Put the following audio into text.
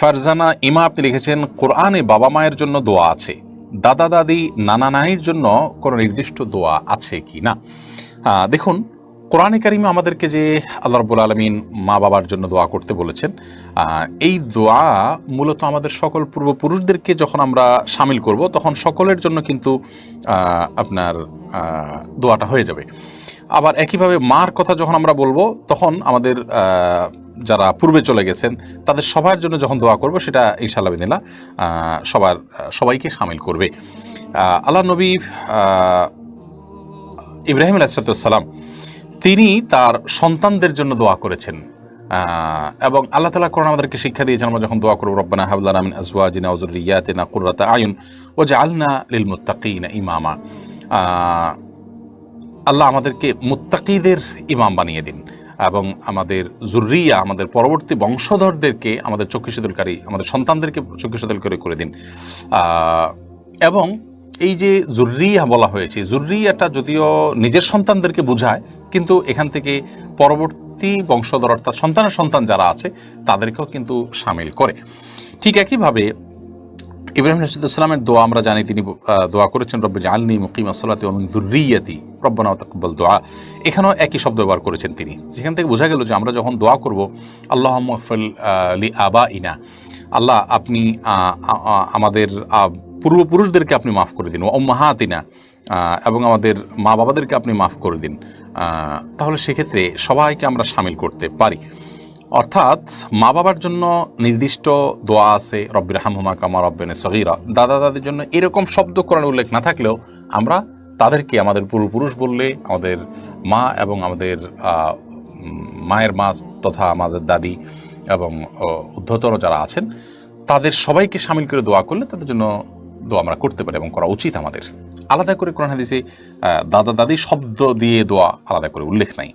ফারজানা ইমা আপনি লিখেছেন, কোরআনে বাবা মায়ের জন্য দোয়া আছে। দাদা, দাদি, নানা, নানির জন্য কোনো নির্দিষ্ট দোয়া আছে কি না? দেখুন, কোরআনে কারিমে আমাদেরকে যে আল্লাহ রব্বুল আলমিন মা বাবার জন্য দোয়া করতে বলেছেন এই দোয়া মূলত আমাদের সকল পূর্বপুরুষদেরকে যখন আমরা সামিল করব, তখন সকলের জন্য কিন্তু আপনার দোয়াটা হয়ে যাবে। আবার একইভাবে মার কথা যখন আমরা বলব, তখন আমাদের যারা পূর্বে চলে গেছেন, তাদের সবার জন্য যখন দোয়া করব, সেটা ইনশাআল্লাহ সবার, সবাইকে সামিল করবে। আল্লাহ নবী ইব্রাহিম আলাইসালাম তিনি তার সন্তানদের জন্য দোয়া করেছেন। এবং আল্লাহ তালা কোরআন আমাদেরকে শিক্ষা দিয়েছেন, আমরা যখন দোয়া করব, রব্বানা হাবলানা মিন আজওয়াজিনা ওজুরিয়াতিনা কুররাতা আয়ুন ও জাআলনা লিল মুত্তাকিনা ইমামা। আল্লাহ আমাদেরকে মুত্তাকিদের ইমাম বানিয়ে দিন। এবং আমাদের জুরিয়া আমাদের পরবর্তী বংশধরদেরকে, আমাদের চক্ষুশীতলকারী আমাদের সন্তানদেরকে চক্ষুশীতলকারী করে দিন। এবং এই যে জুরিয়া বলা হয়েছে জুরিয়াটা যদিও নিজের সন্তানদেরকে বোঝায়, কিন্তু এখান থেকে পরবর্তী বংশধর অর্থাৎ সন্তানের সন্তান যারা আছে, তাদেরকেও কিন্তু সামিল করে। ঠিক একইভাবে ইব্রাহিম রশিদুল্লামের দোয়া আমরা জানি, তিনি দোয়া করেছেন, রব্বে জালনি মুকিম আসলাতি এবং দুর্রিয়াতি রব্বানা তাকব্বাল দোয়া এখানেও একই শব্দ ব্যবহার করেছেন তিনি। যেখান থেকে বোঝা গেল যে আমরা যখন দোয়া করব আল্লাহ মফল আবা ইনা আল্লাহ আপনি আমাদের পূর্বপুরুষদেরকে আপনি মাফ করে দিন ও মাহাতিনা এবং আমাদের মা বাবাদেরকে আপনি মাফ করে দিন। তাহলে সেক্ষেত্রে সবাইকে আমরা সামিল করতে পারি। অর্থাৎ মা বাবার জন্য নির্দিষ্ট দোয়া আছে, রব্বির হামহুমা কামা রব্বেনে সহিরা দাদা দাদির জন্য এরকম শব্দ কোরআন উল্লেখ না থাকলেও আমরা তাদেরকে আমাদের পূর্বপুরুষ বললে আমাদের মা এবং আমাদের মায়ের মা তথা আমাদের দাদি এবং উদ্ধতর যারা আছেন, তাদের সবাইকে সামিল করে দোয়া করলে তাদের জন্য দোয়া আমরা করতে পারি এবং করা উচিত আমাদের। আলাদা করে কোরআন হাদিসে দাদা দাদি শব্দ দিয়ে দোয়া আলাদা করে উল্লেখ নাই।